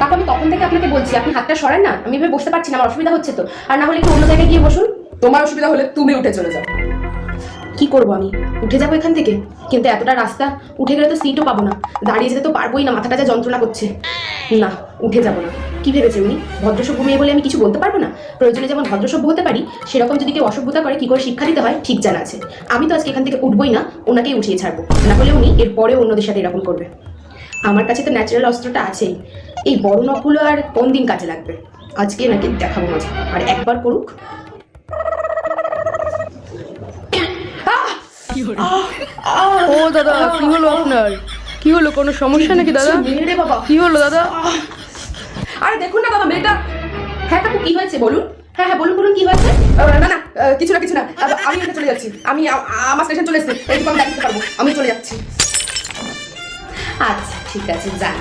কাকু আমি তখন থেকে আপনাকে বলছি আপনি হাতটা সরান না আমি এভাবে বসতে পারছি না আমার অসুবিধা হচ্ছে তো। আর না হলে একটু অন্য জায়গায় গিয়ে বসুন? তোমার অসুবিধা হলে তুমি উঠে চলে যাও। কি করব আমি? উঠে যাব এখান থেকে? কিন্তু এতটা রাস্তা উঠে গেলে তো সিটও পাবো না। দাঁড়িয়ে যেতে তো পারবোই না মাথাটা যা যন্ত্রণা করছে। না উঠে যাব না। কি ভেবেছে উনি? ভদ্রসভ্য মেয়ে বলে আমি কিছু বলতে পারব না? প্রয়োজনে যেমন ভদ্রসভ্য হতে পারি সেরকম যদি কেউ অসভ্যতা করে কি করে শিক্ষা দিতে হয়? ঠিক জানা আছে। আমি তো আজকে এখান থেকে উঠবোই না ওনাকেই উঠিয়ে ছাড়বো। না হলে উনি এরপরে অন্যদের সাথে এরকম করবে। আমার কাছে তো ন্যাচারাল অস্ত্রটা আছেই। এই বড় নখগুলো আর কোন দিন কাজে লাগবে? আজকে নাকি দেখাবো মজা। আর একবার করুক। ও দাদা কি হলো আপনার? কি হলো কোনো সমস্যা নাকি দাদা? কি হলো দাদা? আরে দেখুন না বাবা মেয়েটা। হ্যাঁ কাকু কি হয়েছে বলুন? হ্যাঁ হ্যাঁ বলুন বলুন কি হয়েছে? না না কিছু না কিছু না। আমি উঠে চলে যাচ্ছি। আমি আমার স্টেশন চলে এসেছি। আমি চলে যাচ্ছি। আচ্ছা ঠিক আছে যান